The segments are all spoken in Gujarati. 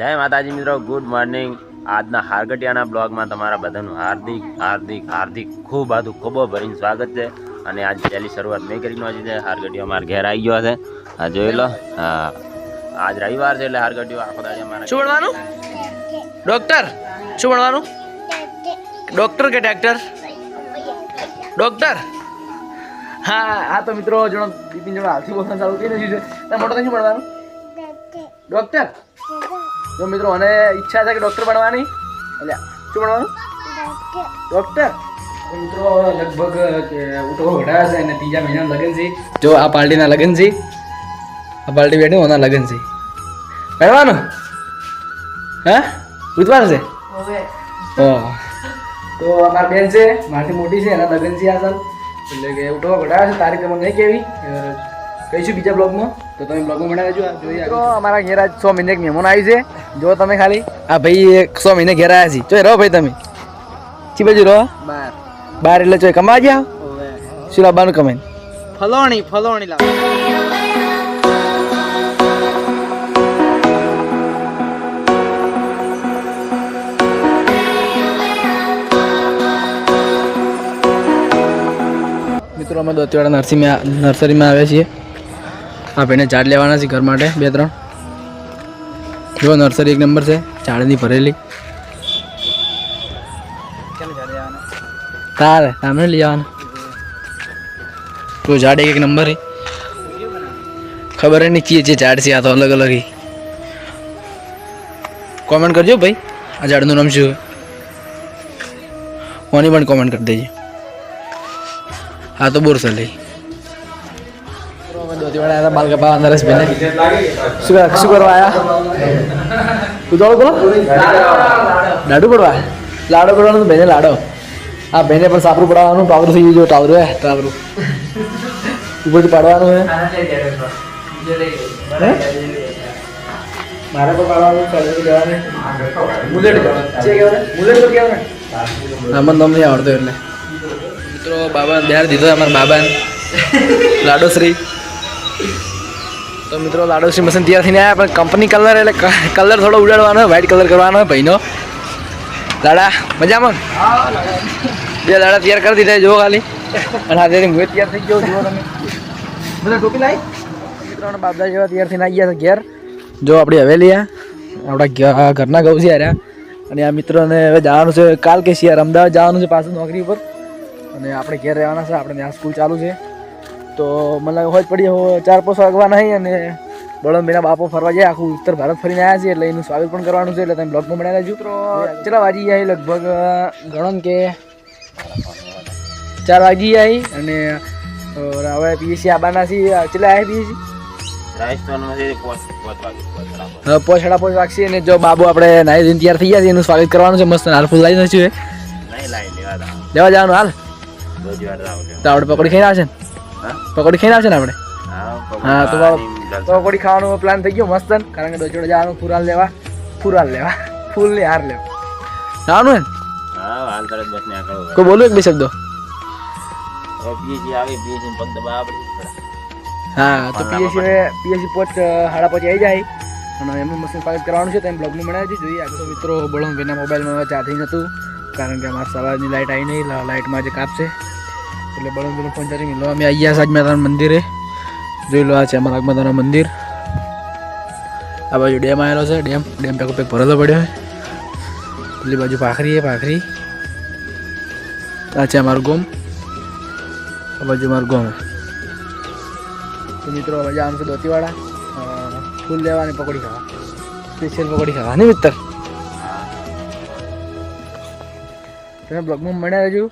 જય માતાજી મિત્રો ગુડ મોર્નિંગ આજના હારગટિયાના બ્લોગમાં તમારા બધાનું હાર્દિક હાર્દિક હાર્દિક ખૂબ આધું ખૂબ ભરીને સ્વાગત છે. અને આજ પહેલી શરૂઆત મેં કરી નાખી છે. હારગટીઓ અમારા ઘેર આવી ગયો છે. આ જોઈ લો હા. આજ રવિવાર છે એટલે હારગટીઓ આખો દાડે અમારા શું ભણવાનું ડોક્ટર શું ભણવાનું ડોક્ટર કે ડૉક્ટર ડોક્ટર? હા હા તો મિત્રો જણો બિપિન જણો હાલથી બોલવાનું ચાલુ કરી નાખ્યું છે. મોટો શું ભણવાનું? ડોક્ટર? તો મિત્રો મને ઈચ્છા છે કે ડૉક્ટર બનવાની. એટલે શું બનવાનું? ડૉક્ટર મિત્રો લગભગ કે ઉઠો ઘટાયા છે અને ત્રીજા મહિનાના લગ્ન છે. જો આ પાર્ટીના લગ્ન છે. આ પાર્ટી બેઠું ઓના લગ્ન છે. ભણવાનું હા? બુધવાર છે? હા તો અમાર બેન છે મારાથી મોટી છે એના લગ્ન છે આ એટલે કે ઉઠો ઘટાડે છે તારીખ તમને નહીં કેવી કહીશું બીજા બ્લોગમાં. તો તમે બ્લોગમાં બનાવી જો જોઈએ તો અમારા ઘેર આજ છ મહિને એક મહેમાન આવી છે. જો તમે ખાલી આ ભાઈ એક સો મહિને ઘેર આવ્યા છે. જોઈ રહો ભાઈ તમે. ચી બાજુ રહો. બાર. બાર એટલે જોઈ કમા ગયા? શું લાવવાનું કમાઈ ફલોણી ફલોણી લાવ. મિત્રો અમે દોતીવાડા નર્સરીમાં નર્સરીમાં આવ્યા છીએ. આ ભાઈને ઝાડ લેવાના છે ઘર માટે બે ત્રણ. જો નર્સરી એક નંબર છે ઝાડની ભરેલી. તારે, સામે લઈ આવવાના. તો ઝાડ એક નંબર હે ખબર નહીં ચીએ છે ઝાડ છે, આ તો અલગ અલગ કોમેન્ટ કરજો ભાઈ, આ ઝાડનું નામ શું કોની પણ કોમેન્ટ કરી દેજો. હા તો બોર ચાલે આવ્યા બાલ કપા નરેશ ભાઈ શું કર- શું કરવા આયા ઉદાળો બોલો લાડુ પડવા લાડો પડવાનું બેને લાડો આ ભાઈને પણ સાપરું પડાવવાનું ટાવરું થઈ ગયું ટાવરું હે ટાવરું ઉપરથી પાડવાનું હે પાડવાનું ચાલુ નામ નહીં આવડતું એટલે મિત્રો બાબા બિહાર દીધો અમારા બાબાને લાડોશ્રી તો મિત્રો લાડુશ્રી મશીન તૈયાર થઈને આવ્યા પણ કંપની કલર એટલે કલર થોડો ઉડાડવાનો વ્હાઇટ કલર કરવાનો હોય ભાઈનો. લાડા મજામાં? બે લાડા તૈયાર કરી દીધા જુઓ ખાલી. અને આજે હું તૈયાર થઈ ગયો જુઓ તમે. બધા ટોપી લાવી મિત્રોને બાબદા જેવા તૈયાર થઈને આવી ગયા ઘેર. જો આપણી હવેલી આ આપણા ઘરના ગૌ છે અને આ મિત્રોને હવે જવાનું છે કાલ કે શિયાર અમદાવાદ જવાનું છે પાછું નોકરી ઉપર. અને આપણે ઘેર રહેવાના છે આપણે ત્યાં સ્કૂલ ચાલુ છે. તો મને હોય પડી હવે ચાર પાંચ વાગવા નહીં અને બળમભાઈના બાપો ફરવા જાય આખું ઉત્તર ભારત ફરીને આવ્યા છે એટલે એનું સ્વાગત પણ કરવાનું છે એટલે તમે બ્લોગમાં બનાવી લેજો તો ચલા વાગી જાય લગભગ? ગણો કે ચાર વાગી જાય અને હવે પીએસસી આબાના છીએ. ચલા આવ્યા પીએસસી છે પોચ સાડા પોચ. વાગશે અને જો બાબુ આપણે નાઈ ધોઈને તૈયાર થઈ ગયા છે એનું સ્વાગત કરવાનું છે. મસ્ત હાલ ફૂલ છે. લાવી જવાનું હાલ. તો આપણે પકોડી ખાઈને આવશે ને. હા પકોડી ખાઈને આવશે ને આપણે? હા તો પકોડી. ખાવાનો પ્લાન થઈ ગયો મસ્ત કારણ કે ડોચોડે જવાનું ફુરાલ લેવા. ફુરાલ લેવા. ફૂલ ને હાર લેવા. જવાનું હે? ને? હા હાલ તરત બસ ને આગળ કોઈ બોલું એક બે શબ્દો? હા તો પીએસસી પીએસસી પોચ હાડા પછી આવી જાય. અને એમનું મશીન સ્વાગત કરવાનું છે તો એમ બ્લોગમાં મળ્યા છે જોઈએ આગળ તો મિત્રો બળમ ભાઈના મોબાઈલમાં ચાર્જિંગ હતું. કારણ કે અમારા સવારની લાઇટ આવી નહીં લાઇટમાં જે કાપશે. એટલે બળમ ભાઈનો ફોન ચાર્જિંગ લો. અમે આવી ગયા છે આજમેદાના મંદિરે. જોઈ લો આ છે અમારા આગમદાના મંદિર. આ બાજુ ડેમ આવેલો છે. ડેમ ડેમ પેકો પેક ભરેલો પડ્યો છે. પેલી બાજુ પાખરી છે પાખરી આ છે અમારું ગોમ. આ બાજુ અમારું ગોમ મિત્રો મજા આમ છે દોતીવાડા. ફૂલ લેવાની પકોડી ખાવા. સ્પેશિયલ પકોડી ખાવા ને મિત્ર તમે બ્લોગમાં મળ્યા રહેજો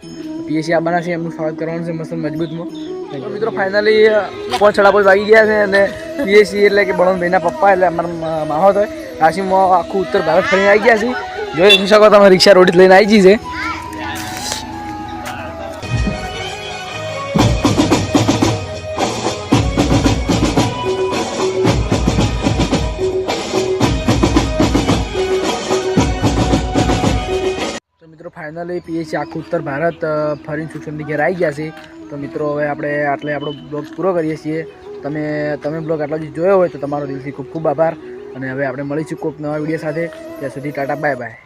પીએસસી આવવાના છે એમનું સ્વાગત કરવાનું છે મસ્ત મજબૂતમાં. મિત્રો ફાઇનલી પાંચ છડા પર વાગી ગયા છે અને પીએસસી એટલે કે બળવંતભાઈના પપ્પા એટલે અમારા માહોત હોય કાશીમાં આખું ઉત્તર ભારત ફરીને આવી ગયા છે. જોઈ શકો તમે, રિક્ષા રોડી લઈને આવી ગઈ છે. મિત્રો પીએ છીએ આખું ઉત્તર ભારત ફરીને સુખ ઘેર આવી ગયા છે. તો મિત્રો, હવે આપણે આટલે આપણો બ્લોગ પૂરો કરીએ છીએ. તમે તમે બ્લોગ આટલા જ જોયો હોય તો તમારો દિલથી ખૂબ ખૂબ આભાર. અને હવે આપણે મળીશું કોઈક નવા વીડિયો સાથે. ત્યાં સુધી ટાટા બાય બાય